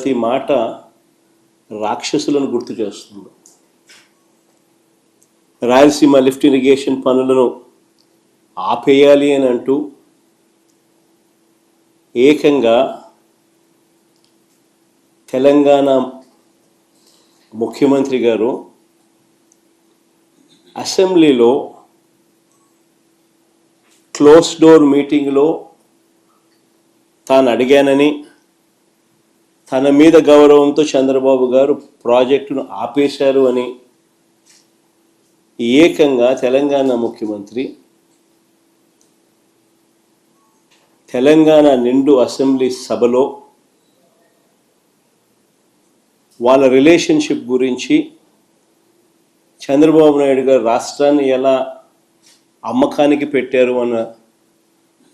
ప్రతి మాట రాక్షసులను గుర్తు చేస్తుంది. రాయలసీమ లిఫ్ట్ ఇరిగేషన్ పనులను ఆపేయాలి అని అంటూ ఏకంగా తెలంగాణ ముఖ్యమంత్రి గారు అసెంబ్లీలో క్లోజ్ డోర్ మీటింగ్లో తాను అడిగానని తన మీద గౌరవంతో చంద్రబాబు గారు ప్రాజెక్టును ఆపేశారు అని ఏకంగా తెలంగాణ ముఖ్యమంత్రి తెలంగాణ నిండు అసెంబ్లీ సభలో వాళ్ళ రిలేషన్షిప్ గురించి చంద్రబాబు నాయుడు గారు రాష్ట్రాన్ని ఎలా అమ్మకానికి పెట్టారు అన్న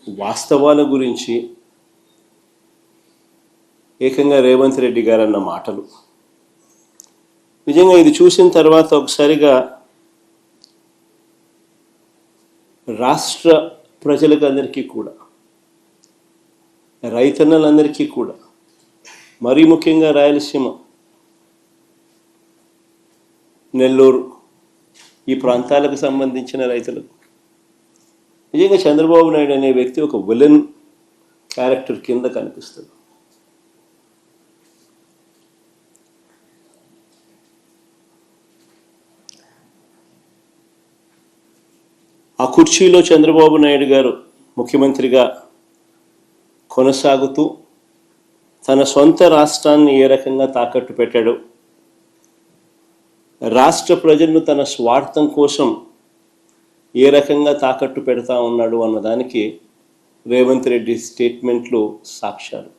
వాస్తవాల గురించి ఏకంగా రేవంత్ రెడ్డి గారు అన్న మాటలు. నిజంగా ఇది చూసిన తర్వాత ఒకసారిగా రాష్ట్ర ప్రజలకు అందరికీ కూడా రైతన్నలందరికీ కూడా మరీ ముఖ్యంగా రాయలసీమ నెల్లూరు ఈ ప్రాంతాలకు సంబంధించిన రైతులకు. నిజంగా చంద్రబాబు నాయుడు అనే వ్యక్తి ఒక విలన్ క్యారెక్టర్ కింద కనిపిస్తుంది కుర్చీలో చంద్రబాబు నాయుడు గారు ముఖ్యమంత్రిగా కొనసాగుతూ తన సొంత రాష్ట్రాన్ని ఏ రకంగా తాకట్టు పెట్టాడు రాష్ట్ర ప్రజలను తన స్వార్థం కోసం ఏ రకంగా తాకట్టు పెడతా ఉన్నాడు అన్నదానికి రేవంత్ రెడ్డి స్టేట్మెంట్లు సాక్ష్యాలు.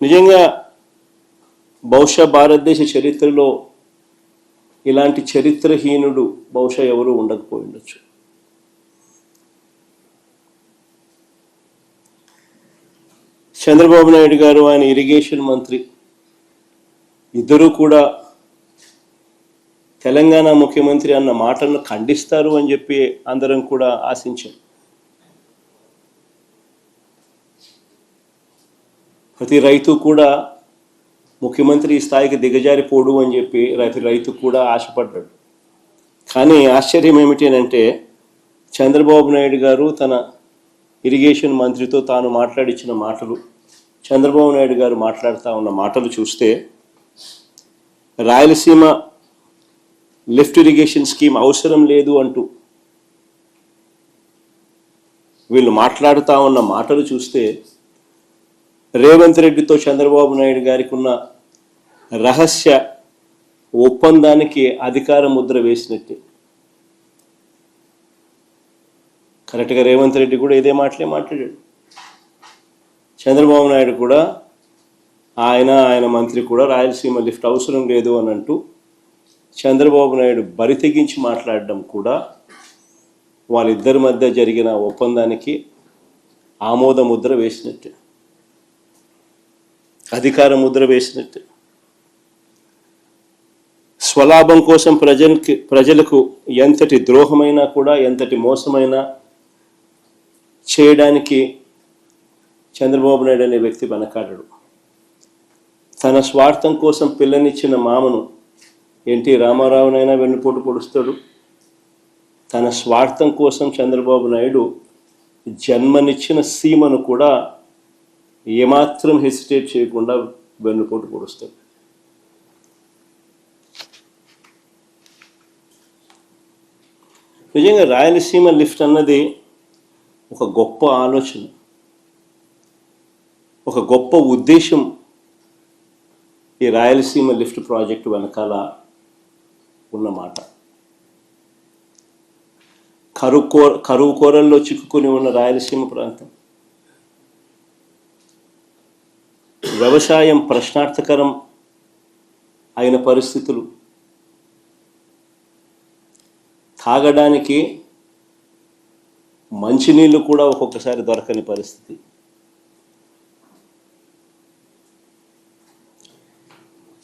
నిజంగా బహుశా భారతదేశ చరిత్రలో ఇలాంటి చరిత్రహీనుడు బహుశా ఎవరు ఉండకపోయి ఉండొచ్చు చంద్రబాబు నాయుడు గారు ఆయన ఇరిగేషన్ మంత్రి. ఇద్దరూ కూడా తెలంగాణ ముఖ్యమంత్రి అన్న మాటను ఖండిస్తారు అని చెప్పి అందరం కూడా ఆశించాం. ప్రతి రైతు కూడా ముఖ్యమంత్రి ఈ స్థాయికి దిగజారిపోడు అని చెప్పి రైతు రైతు కూడా ఆశపడ్డాడు. కానీ ఆశ్చర్యం ఏమిటి అని అంటే చంద్రబాబు నాయుడు గారు తన ఇరిగేషన్ మంత్రితో తాను మాట్లాడించిన మాటలు చంద్రబాబు నాయుడు గారు మాట్లాడుతూ ఉన్న మాటలు చూస్తే రాయలసీమ లిఫ్ట్ ఇరిగేషన్ స్కీమ్ అవసరం లేదు అంటూ వీళ్ళు మాట్లాడుతూ ఉన్న మాటలు చూస్తే రేవంత్ రెడ్డితో చంద్రబాబు నాయుడు గారికి ఉన్న రహస్య ఒప్పందానికి అధికార ముద్ర వేసినట్టే. కరెక్ట్గా రేవంత్ రెడ్డి కూడా ఇదే మాటలే మాట్లాడాడు. చంద్రబాబు నాయుడు కూడా ఆయన ఆయన మంత్రి కూడా రాయలసీమ లిఫ్ట్ అవసరం లేదు అని అంటూ చంద్రబాబు నాయుడు బరి తెగించి మాట్లాడడం కూడా వాళ్ళిద్దరి మధ్య జరిగిన ఒప్పందానికి ఆమోద ముద్ర వేసినట్టే. అధికార ముద్ర వేసినట్టు. స్వలాభం కోసం ప్రజలకి ప్రజలకు ఎంతటి ద్రోహమైనా కూడా ఎంతటి మోసమైనా చేయడానికి చంద్రబాబు నాయుడు అనే వ్యక్తి వెనకాడడు. తన స్వార్థం కోసం పిల్లనిచ్చిన మామను ఎన్టీ రామారావునైనా వెన్నుపోటు పొడుస్తాడు. తన స్వార్థం కోసం చంద్రబాబు నాయుడు జన్మనిచ్చిన సీమను కూడా ఏమాత్రం హెసిటేట్ చేయకుండా వెన్నుపోటు పొడుస్తాడు. నిజంగా రాయలసీమ లిఫ్ట్ అన్నది ఒక గొప్ప ఆలోచన ఒక గొప్ప ఉద్దేశం ఈ రాయలసీమ లిఫ్ట్ ప్రాజెక్టు వెనకాల ఉన్నమాట కరువు కో కరువు కోరల్లో చిక్కుకొని ఉన్న రాయలసీమ ప్రాంతం వ్యవసాయం ప్రశ్నార్థకరం అయిన పరిస్థితులు. తాగడానికి మంచినీళ్ళు కూడా ఒక్కొక్కసారి దొరకని పరిస్థితి.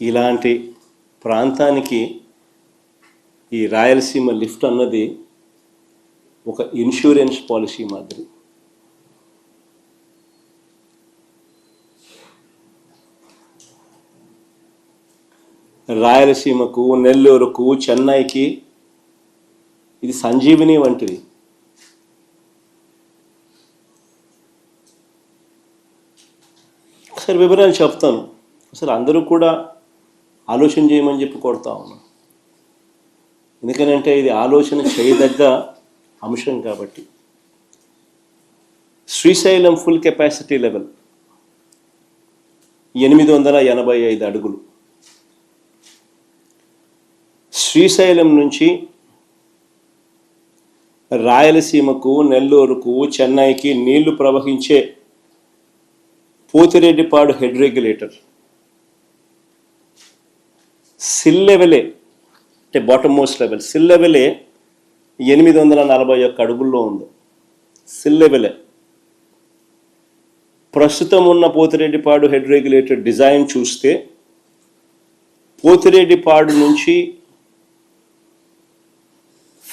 ఇలాంటి ప్రాంతానికి ఈ రాయలసీమ లిఫ్ట్ అన్నది ఒక ఇన్సూరెన్స్ పాలసీ మాదిరి. రాయలసీమకు నెల్లూరుకు చెన్నైకి ఇది సంజీవిని వంటిది. ఒకసారి వివరాలు చెప్తాను. అసలు అందరూ కూడా ఆలోచన చేయమని చెప్పి కొడతా ఉన్నాను ఎందుకనంటే ఇది ఆలోచన చేయదగ్గ అంశం కాబట్టి. శ్రీశైలం ఫుల్ కెపాసిటీ లెవెల్ ఎనిమిది వందల ఎనభై ఐదు అడుగులు. శ్రీశైలం నుంచి రాయలసీమకు నెల్లూరుకు చెన్నైకి నీళ్ళు ప్రవహించే పోతిరెడ్డిపాడు హెడ్ రెగ్యులేటర్. సిల్ లెవెలే అంటే బాటమ్ మోస్ట్ లెవెల్ సిల్ లెవెలే ఎనిమిది వందల నలభై ఒక్క అడుగుల్లో ఉంది. సిల్ లెవెలే ప్రస్తుతం ఉన్న పోతిరెడ్డిపాడు హెడ్ రెగ్యులేటర్ డిజైన్ చూస్తే పోతిరెడ్డిపాడు నుంచి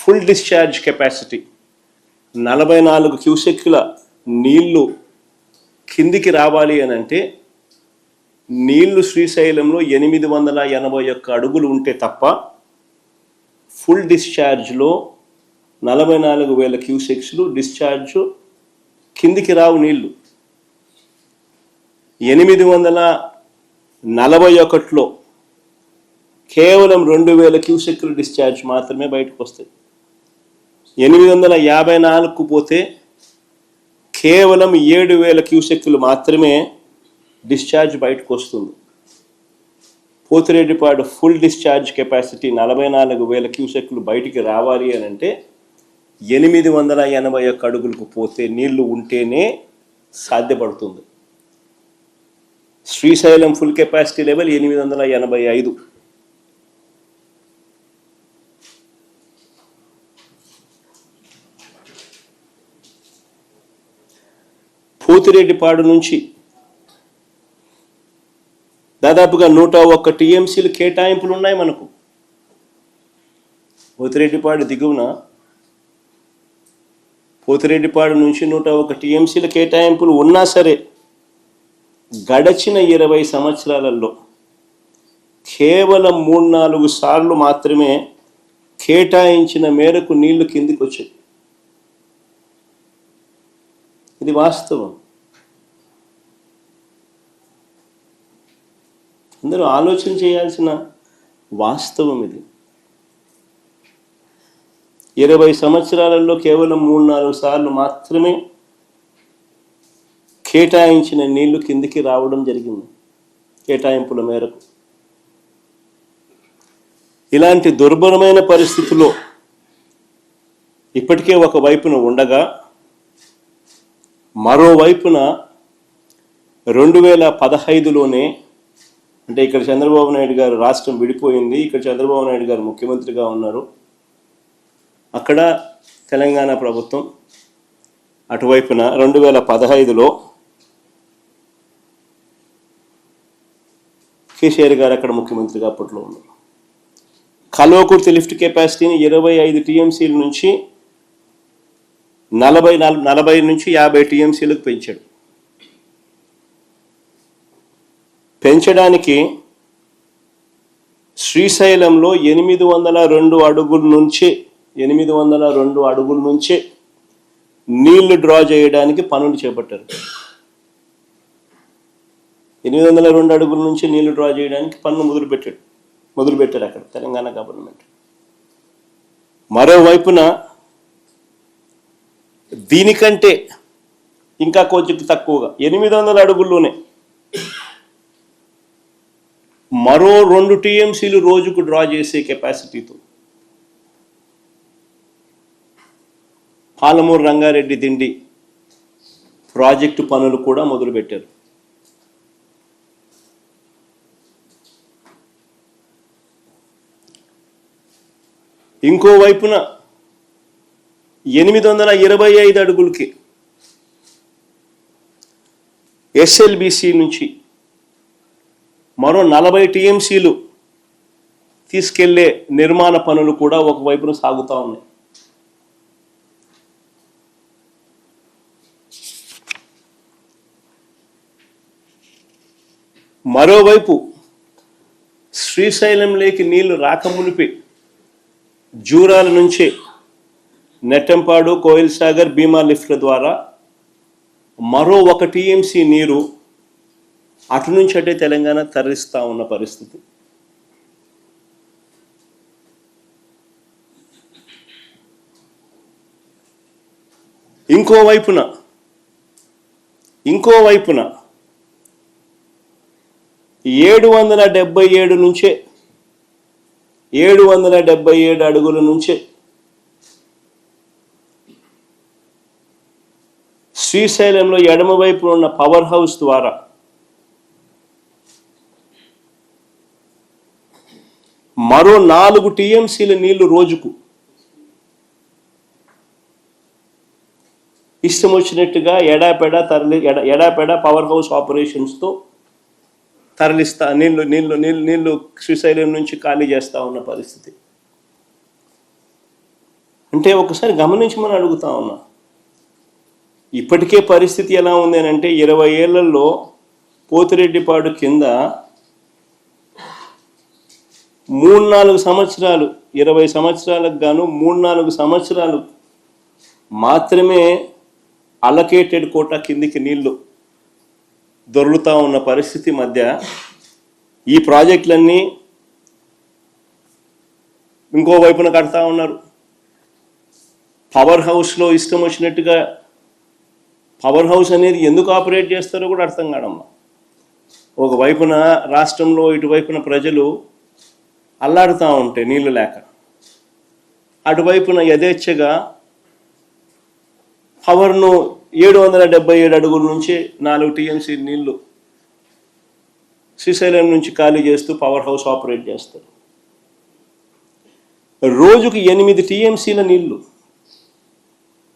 ఫుల్ డిశ్చార్జ్ కెపాసిటీ. నలభై నాలుగు క్యూసెక్ల నీళ్ళు కిందికి రావాలి అని అంటే నీళ్ళు శ్రీశైలంలో ఎనిమిది వందల ఎనభై ఒక్క అడుగులు ఉంటే తప్ప ఫుల్ డిశ్చార్జ్లో నలభై నాలుగు వేల క్యూసెక్స్లు డిశ్చార్జ్ కిందికి రావు నీళ్ళు. ఎనిమిది వందల నలభై ఒకటిలో కేవలం రెండు వేల క్యూసెక్లు డిశ్చార్జ్ మాత్రమే బయటకు వస్తాయి ఎనిమిది వందల యాభై నాలుగుకు పోతే కేవలం ఏడు వేల క్యూసెక్కులు మాత్రమే డిశ్చార్జ్ బయటకు వస్తుంది. పోతిరెడ్డిపాడు ఫుల్ డిశ్చార్జ్ కెపాసిటీ నలభై నాలుగు వేల క్యూసెక్లు బయటికి రావాలి అని అంటే ఎనిమిది వందల ఎనభై ఒక్క అడుగులకు పోతే నీళ్ళు ఉంటేనే సాధ్యపడుతుంది. శ్రీశైలం ఫుల్ కెపాసిటీ లెవెల్ ఎనిమిది వందల ఎనభై ఐదు. పోతిరెడ్డిపాడు నుంచి దాదాపుగా నూట ఒక్క టీఎంసీలు కేటాయింపులు ఉన్నాయి మనకు. పోతిరెడ్డిపాడు దిగువన పోతిరెడ్డిపాడు నుంచి నూట ఒక టీఎంసీల కేటాయింపులు ఉన్నా సరే గడచిన ఇరవై సంవత్సరాలలో కేవలం మూడు నాలుగు సార్లు మాత్రమే కేటాయించిన మేరకు నీళ్ళు కిందికి వచ్చాయి ఇది వాస్తవం. అందరూ ఆలోచన చేయాల్సిన వాస్తవం ఇది. ఇరవై సంవత్సరాలలో కేవలం మూడు నాలుగు సార్లు మాత్రమే కేటాయించిన నీళ్ళు కిందికి రావడం జరిగింది కేటాయింపుల మేరకు. ఇలాంటి దుర్భరమైన పరిస్థితిలో ఇప్పటికే ఒక వైపున ఉండగా మరోవైపున రెండు వేల పదహైదులోనే అంటే ఇక్కడ చంద్రబాబు నాయుడు గారు రాష్ట్రం విడిపోయింది ఇక్కడ చంద్రబాబు నాయుడు గారు ముఖ్యమంత్రిగా ఉన్నారు. అక్కడ తెలంగాణ ప్రభుత్వం అటువైపున రెండు వేల పదహైదులో కేసీఆర్ గారు అక్కడ ముఖ్యమంత్రిగా అప్పట్లో ఉన్నారు. కల్వకుర్తి లిఫ్ట్ కెపాసిటీని ఇరవై ఐదు టీఎంసీల నుంచి నలభై నలభై నుంచి యాభై టీఎంసీలకు పెంచాడు. పెంచడానికి శ్రీశైలంలో ఎనిమిది వందల రెండు అడుగుల నుంచే ఎనిమిది వందల రెండు అడుగుల నుంచే నీళ్ళు డ్రా చేయడానికి పనులు చేపట్టారు. ఎనిమిది వందల రెండు అడుగుల నుంచి నీళ్ళు డ్రా చేయడానికి పనులు మొదలుపెట్టాడు మొదలుపెట్టారు అక్కడ తెలంగాణ గవర్నమెంట్. మరోవైపున దీనికంటే ఇంకా కొంచెం తక్కువగా ఎనిమిది వందల అడుగుల్లోనే మరో రెండు టీఎంసీలు రోజుకు డ్రా చేసే కెపాసిటీతో. పాలమూరు రంగారెడ్డి దిండి ప్రాజెక్టు పనులు కూడా మొదలుపెట్టారు. ఇంకోవైపున ఎనిమిది వందల ఇరవై ఐదు అడుగులకి ఎస్ఎల్బిసి నుంచి మరో నలభై టీఎంసీలు తీసుకెళ్ళే నిర్మాణ పనులు కూడా ఒకవైపున సాగుతూ ఉన్నాయి. మరోవైపు శ్రీశైలంలోకి నీళ్ళు రాకమునిపి జూరాల నుంచి నెట్టంపాడు కోయిల్ సాగర్ భీమా లిఫ్ట్ల ద్వారా మరో ఒక టీఎంసీ నీరు అటు నుంచి అటే తెలంగాణ తరలిస్తూ ఉన్న పరిస్థితి. ఇంకోవైపున ఇంకోవైపున ఏడు వందల డెబ్బై ఏడు నుంచే ఏడు వందల డెబ్బై ఏడు అడుగుల నుంచే శ్రీశైలంలో ఎడమవైపున ఉన్న పవర్ హౌస్ ద్వారా మరో నాలుగు టీఎంసీల నీళ్ళు రోజుకు. ఇష్టం వచ్చినట్టుగా ఎడాపెడా తరలి ఎడ ఎడాపెడా పవర్ హౌస్ ఆపరేషన్స్తో తరలిస్తా నీళ్ళు నీళ్ళు నీళ్ళు నీళ్ళు శ్రీశైలం నుంచి ఖాళీ చేస్తా ఉన్న పరిస్థితి. అంటే ఒకసారి గమనించమని అడుగుతా ఉన్నా. ఇప్పటికే పరిస్థితి ఎలా ఉంది అని అంటే ఇరవై ఏళ్ళలో పోతిరెడ్డిపాడు కింద మూడు నాలుగు సంవత్సరాలు ఇరవై సంవత్సరాలకు గాను మూడు నాలుగు సంవత్సరాలు మాత్రమే అలకేటెడ్ కోట కిందికి నీళ్ళు దొరుకుతూ ఉన్న పరిస్థితి మధ్య ఈ ప్రాజెక్టులన్నీ ఇంకో వైపున కడతా ఉన్నారు. పవర్ హౌస్లో ఇష్టం వచ్చినట్టుగా పవర్ హౌస్ అనేది ఎందుకు ఆపరేట్ చేస్తారో కూడా అర్థం కాడమ్మా ఒక వైపున రాష్ట్రంలో ఇటువైపున ప్రజలు అల్లాడుతూ ఉంటాయి నీళ్ళు లేక. అటువైపున యథేచ్ఛగా పవర్ను ఏడు వందల డెబ్బై ఏడు అడుగుల నుంచి నాలుగు టీఎంసీ నీళ్ళు శ్రీశైలం నుంచి ఖాళీ చేస్తూ పవర్ హౌస్ ఆపరేట్ చేస్తారు. రోజుకు ఎనిమిది టీఎంసీల నీళ్ళు.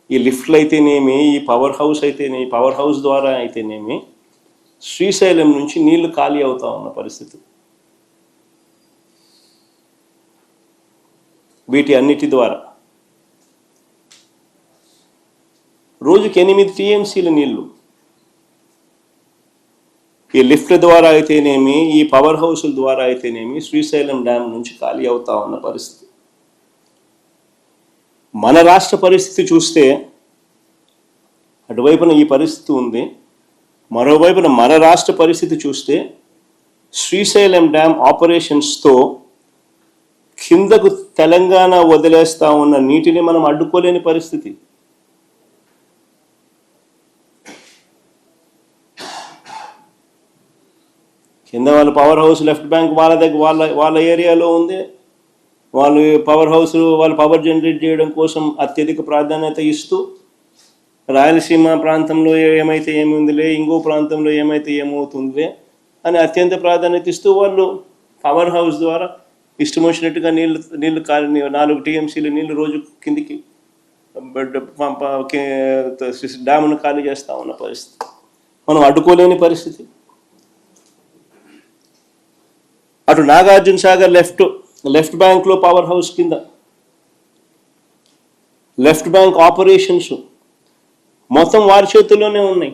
ఈ లిఫ్ట్లు అయితేనేమి ఈ పవర్ హౌస్ అయితేనేమి పవర్ హౌస్ ద్వారా అయితేనేమి శ్రీశైలం నుంచి నీళ్ళు ఖాళీ అవుతా ఉన్న పరిస్థితి. వీటి అన్నిటి ద్వారా. రోజుకి ఎనిమిది టీఎంసీల నీళ్ళు. ఈ లిఫ్ట్ల ద్వారా అయితేనేమి ఈ పవర్ హౌసుల ద్వారా అయితేనేమి శ్రీశైలం డ్యామ్ నుంచి ఖాళీ అవుతా ఉన్న పరిస్థితి. మన రాష్ట్ర పరిస్థితి చూస్తే అటువైపున ఈ పరిస్థితి ఉంది. మరోవైపున మన రాష్ట్ర పరిస్థితి చూస్తే శ్రీశైలం డ్యామ్ ఆపరేషన్స్తో కిందకు తెలంగాణ వదిలేస్తా ఉన్న నీటిని మనం అడ్డుకోలేని పరిస్థితి. కింద వాళ్ళ పవర్ హౌస్ లెఫ్ట్ బ్యాంక్ వాళ్ళ దగ్గర వాళ్ళ వాళ్ళ ఏరియాలో ఉంది. వాళ్ళు పవర్ హౌస్ వాళ్ళు పవర్ జనరేట్ చేయడం కోసం అత్యధిక ప్రాధాన్యత ఇస్తూ రాయలసీమ ప్రాంతంలో ఏమైతే ఏముందిలే ఇంకో ప్రాంతంలో ఏమైతే ఏమవుతుందిలే అని అత్యంత ప్రాధాన్యత ఇస్తూ వాళ్ళు పవర్ హౌస్ ద్వారా ఇష్టం వచ్చినట్టుగా నీళ్ళు నీళ్ళు కాలి నాలుగు టీఎంసీలు నీళ్ళు రోజు కిందికి బెడ్ పంప డ్యామును ఖాళీ చేస్తా ఉన్న పరిస్థితి. మనం అడ్డుకోలేని పరిస్థితి. అటు నాగార్జున సాగర్ లెఫ్ట్ లెఫ్ట్ బ్యాంక్లో పవర్ హౌస్ కింద. లెఫ్ట్ బ్యాంక్ ఆపరేషన్స్ మొత్తం వారి చేతుల్లోనే ఉన్నాయి.